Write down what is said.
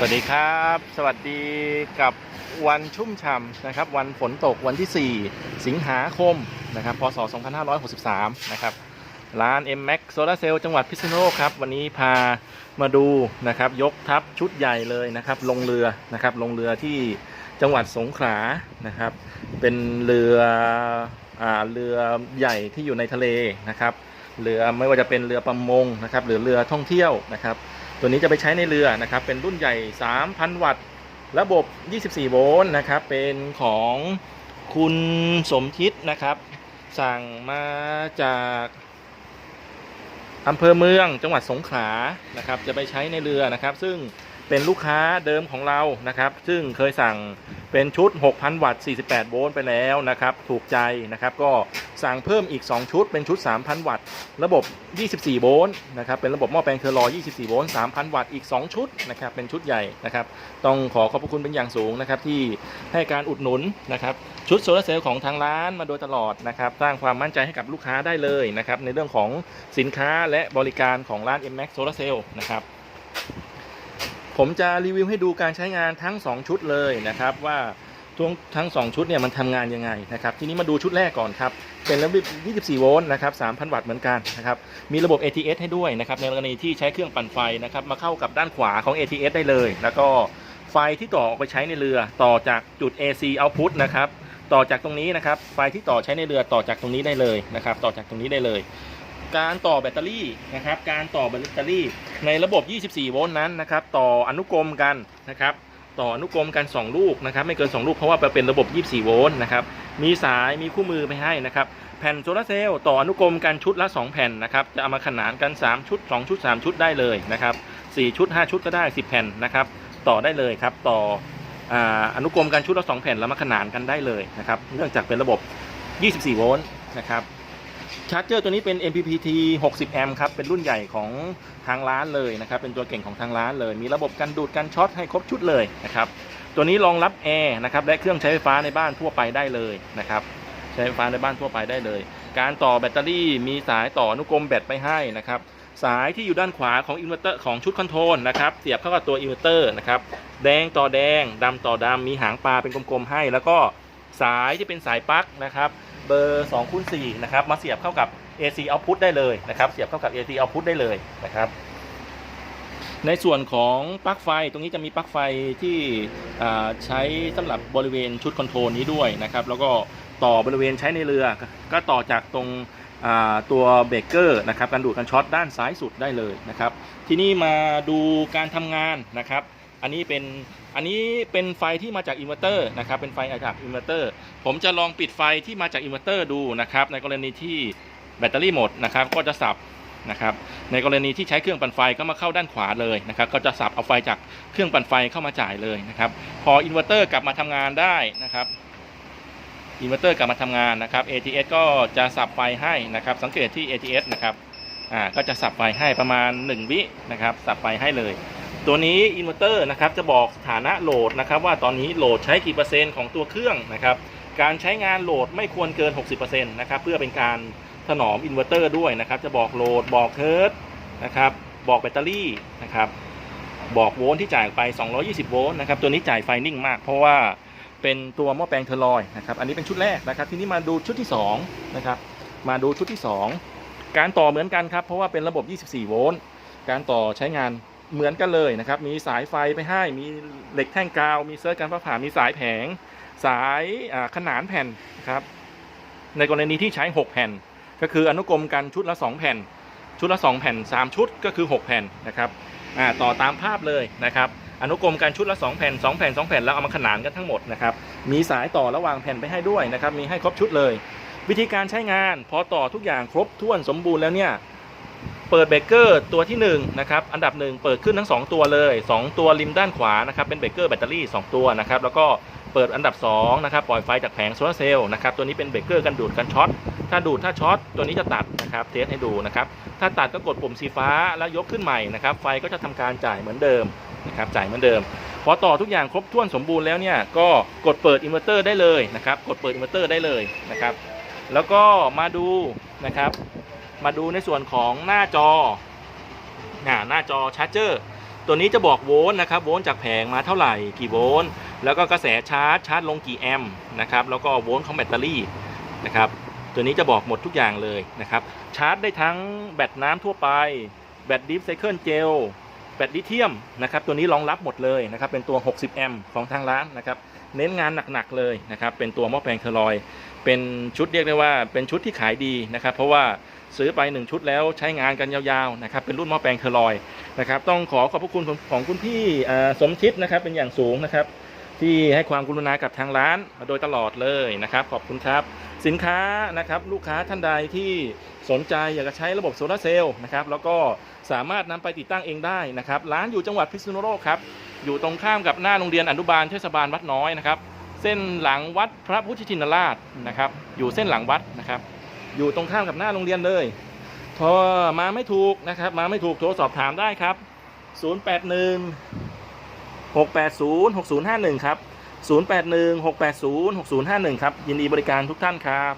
สวัสดีครับ สวัสดีกับวันชุ่มฉ่ำนะครับ วันฝนตกวันที่ 4 สิงหาคมนะครับ พศ 2563 นะครับ ร้าน M Max Solar Cell จังหวัดพิษณุโลกครับ วันนี้พามาดูนะครับ ยกทัพชุดใหญ่เลยนะครับ ลงเรือนะครับ ลงเรือที่จังหวัดสงขลานะครับ เป็นเรืออ่าเรือใหญ่ที่อยู่ในทะเลนะครับ เรือไม่ว่าจะเป็นเรือประมงนะครับ หรือเรือท่องเที่ยวนะครับ ตัวนี้จะไปใช้ในเรือนะครับ เป็นรุ่นใหญ่ 3,000 วัตต์ ระบบ 24 โวลต์นะครับ เป็นของคุณสมคิดนะครับ สั่งมาจากอำเภอเมืองจังหวัดสงขลานะครับ จะไปใช้ในเรือนะครับ ซึ่ง เป็นลูกค้าเดิมของเรานะครับ ซึ่งเคยสั่งเป็นชุด 6,000 วัตต์ 48 โวลต์ไปแล้วนะครับ ถูกใจนะครับ ก็สั่งเพิ่มอีก 2 ชุด เป็นชุด 3,000 วัตต์ ระบบ 24 โวลต์นะครับ เป็นระบบหม้อแปลงเทอร์ลอ24 โวลต์ 3,000 วัตต์ อีก 2 ชุดนะครับ เป็นชุดใหญ่นะครับ ต้องขอขอบพระคุณเป็นอย่างสูงนะครับ ที่ให้การอุดหนุนนะครับ ชุดโซลาร์เซลล์ของทางร้านมาโดยตลอดนะครับ สร้างความมั่นใจให้กับลูกค้าได้เลยนะครับ ในเรื่องของสินค้าและบริการของร้าน M Max Solar Cell นะครับ ผมจะรีวิวให้ดูการใช้งานทั้ง 2 ชุดเลยนะครับ ว่าทั้งทั้ง 2 ชุดเนี่ยมันทำงานยังไงนะครับ ทีนี้มาดูชุดแรกก่อนครับ เป็นระบบ24 โวลต์นะครับ 3,000 วัตต์เหมือนกันนะครับ มีระบบ ATS ให้ด้วยนะครับ ในกรณีที่ใช้เครื่องปั่นไฟนะครับ มาเข้ากับด้านขวาของ ATS ได้เลย แล้วก็ไฟที่ต่อออกไปใช้ในเรือต่อจากจุด AC output นะครับ ต่อจากตรงนี้นะครับ ไฟที่ต่อใช้ในเรือต่อจากตรงนี้ได้เลยนะครับ ต่อจากตรงนี้ได้เลย การต่อแบตเตอรี่นะครับ การต่อแบตเตอรี่ ในระบบ 24 โวลต์นั้นนะครับ ต่ออนุกรมกันนะครับ ต่ออนุกรมกัน 2 ลูกนะครับ ไม่เกิน 2 ลูกเพราะว่าเป็นระบบ 24 โวลต์นะครับ มีสาย มีคู่มือไปให้นะครับ แผ่นโซลาเซลล์ต่ออนุกรมกันชุดละ 2 แผ่นนะครับ จะเอามาขนานกัน 3 ชุด 2 ชุด 3 ชุดได้เลยนะครับ 4 ชุด 5 ชุดก็ได้ 10 แผ่นนะครับ ต่อได้เลยครับ ต่อออนุกรมกันชุดละ 2 แผ่นแล้วมาขนานกันได้เลยนะครับ เนื่องจากเป็นระบบ 24 โวลต์นะครับ ชาร์จเจอร์ตัวนี้เป็น MPPT 60 แอมป์ครับ เป็นรุ่นใหญ่ของทางร้านเลยนะครับ เป็นตัวเก่งของทางร้านเลย มีระบบกันดูดกันช็อตให้ครบชุดเลยนะครับ ตัวนี้รองรับแอร์นะครับ และเครื่องใช้ไฟฟ้าในบ้านทั่วไปได้เลยนะครับ ใช้ไฟฟ้าในบ้านทั่วไปได้เลย การต่อแบตเตอรี่ มีสายต่ออนุกรมแบตไปให้นะครับ สายที่อยู่ด้านขวาของอินเวอร์เตอร์ของชุดคอนโทรลนะครับ เสียบเข้ากับตัวอินเวอร์เตอร์นะครับ แดงต่อแดงดำต่อดำมีหางปลาเป็นกลมๆให้ แล้วก็สายที่เป็นสายปลั๊กนะครับ เบอร์2คูณ4นะครับมาเสียบเข้ากับ AC output ได้เลยนะครับเสียบเข้ากับ AC output ได้เลยนะครับในส่วนของปลั๊กไฟตรงนี้จะมีปลั๊กไฟที่ใช้สำหรับบริเวณชุดคอนโทรลนี้ด้วยนะครับ แล้วก็ต่อบริเวณใช้ในเรือ ก็ต่อจากตรงตัวเบรกเกอร์นะครับการดูดกันช็อตด้านซ้ายสุดได้เลยนะครับ ทีนี้มาดูการทำงานนะครับ อันนี้เป็นอันนี้เป็นไฟที่มาจากอินเวอร์เตอร์นะครับเป็นไฟจากอินเวอร์เตอร์ผมจะลองปิดไฟที่มาจากอินเวอร์เตอร์ดูนะครับในกรณีที่แบตเตอรี่หมดนะครับก็จะสับนะครับในกรณีที่ใช้เครื่องปั่นไฟก็มาเข้าด้านขวาเลยนะครับก็จะสับเอาไฟจากเครื่องปั่นไฟเข้ามาจ่ายเลยนะครับพออินเวอร์เตอร์กลับมาทำงานได้นะครับอินเวอร์เตอร์กลับมาทำงานนะครับ ATS ก็จะสับไฟให้นะครับสังเกตที่ ATS นะครับอ่าก็จะสับไฟให้ประมาณ 1 วินะครับสับไฟให้เลย ตัวนี้อินเวอร์เตอร์นะครับจะบอกสถานะโหลดนะครับว่าตอนนี้โหลดใช้กี่เปอร์เซ็นต์ของตัวเครื่องนะครับการใช้งานโหลดไม่ควรเกิน 60%นะครับเพื่อเป็นการถนอมอินเวอร์เตอร์ด้วยนะครับจะบอกโหลดบอกเฮิร์ตนะครับบอกแบตเตอรี่นะครับบอกโวลต์ที่จ่ายไป 220 โวลต์นะครับตัวนี้จ่ายไฟนิ่งมาก เพราะว่าเป็นตัวหม้อแปลงเทอร์ลอยนะครับอันนี้เป็นชุดแรกนะครับ ทีนี้มาดูชุดที่2นะครับมาดูชุดที่ 2 การต่อเหมือนกันครับเพราะว่าเป็นระบบ 24 โวลต์การต่อใช้งาน เหมือนกันเลยนะครับ มีสายไฟไปให้ มีเหล็กแท่งกาว มีเซิร์ฟการฟ้าผ่า มีสายแผง สายขนานแผ่นนะครับ ในกรณีที่ใช้ 6 แผ่น ก็คืออนุกรมกันชุดละ 2 แผ่น ชุดละ 2 แผ่น 3 ชุดก็คือ 6 แผ่นนะครับต่อตามภาพเลยนะครับ อนุกรมกันชุดละ 2 แผ่น 2 แผ่น 2 แผ่น แล้วเอามาขนานกันทั้งหมดนะครับ มีสายต่อระหว่างแผ่นไปให้ด้วยนะครับ มีให้ครบชุดเลย วิธีการใช้งาน พอต่อทุกอย่างครบถ้วนสมบูรณ์แล้วเนี่ย เปิดเบรกเกอร์ตัวที่1นะครับอันดับหนึ่งเปิดขึ้นทั้ง 2 ตัวเลย 2 ตัวริมด้านขวานะครับเป็นเบรกเกอร์แบตเตอรี่ 2 ตัวนะครับแล้วก็เปิดอันดับ2นะครับปล่อยไฟจากแผงโซลาร์เซลล์นะครับตัวนี้เป็นเบรกเกอร์กันดูดกันช็อตถ้าดูดถ้าช็อตตัวนี้จะตัดนะครับเทสให้ดูนะครับถ้าตัดก็กดปุ่มสีฟ้าแล้วยกขึ้นใหม่นะครับไฟก็จะทำการจ่ายเหมือนเดิมนะครับจ่ายเหมือนเดิมพอต่อทุกอย่างครบถ้วนสมบูรณ์แล้วเนี่ยก็กดเปิดอินเวอร์เตอร์ได้เลยนะครับกดเปิดอินเวอร์เตอร์ได้เลยนะครับแล้วก็มาดูนะครับ มาดูในส่วนของหน้าจออ่าหน้าจอชาร์จเจอร์ตัวนี้จะบอกโวลต์นะครับโวลต์จากแผงมาเท่าไหร่กี่โวลต์แล้วก็กระแสชาร์จชาร์จลงกี่แอมป์นะครับแล้วก็โวลต์ของแบตเตอรี่นะครับตัวนี้จะบอกหมดทุกอย่างเลยนะครับชาร์จได้ทั้งแบตน้ำทั่วไปแบตดิฟไซเคิลเจลแบตลิเธียมนะครับตัวนี้รองรับหมดเลยนะครับเป็นตัว 60 แอมป์ของทางร้านนะครับเน้นงานหนักๆเลยนะครับเป็นตัวหม้อแปลงเทอร์ลอย เป็นชุดเรียกได้ว่าเป็นชุดที่ขายดีนะครับเพราะว่า ซื้อไป 1 ชุดแล้วใช้งานกันยาวๆนะครับเป็นรุ่นหม้อแปลงเทอร์ลอยนะครับต้องขอขอบพระคุณของของคุณพี่สมชิดนะครับเป็นอย่างสูงนะครับ ที่ให้ความกรุณากับทางร้านมาโดยตลอดเลยนะครับ ขอบคุณครับ สินค้านะครับลูกค้าท่านใดที่สนใจอยากจะใช้ระบบโซลาเซลล์นะครับแล้วก็สามารถนำไปติดตั้งเองได้นะครับร้านอยู่จังหวัดพิษณุโลกครับอยู่ตรงข้ามกับหน้าโรงเรียนอนุบาลเทศบาลวัดน้อยนะครับเส้นหลังวัดพระพุทธชินราชนะครับ อยู่เส้นหลังวัดนะครับ อยู่ตรงข้ามกับหน้าโรงเรียนเลยโทรมาไม่ถูกนะครับ มาไม่ถูกโทรสอบถามได้ครับ 081 680 6051 ครับ 081 680 6051 ครับ ยินดีบริการทุกท่านครับ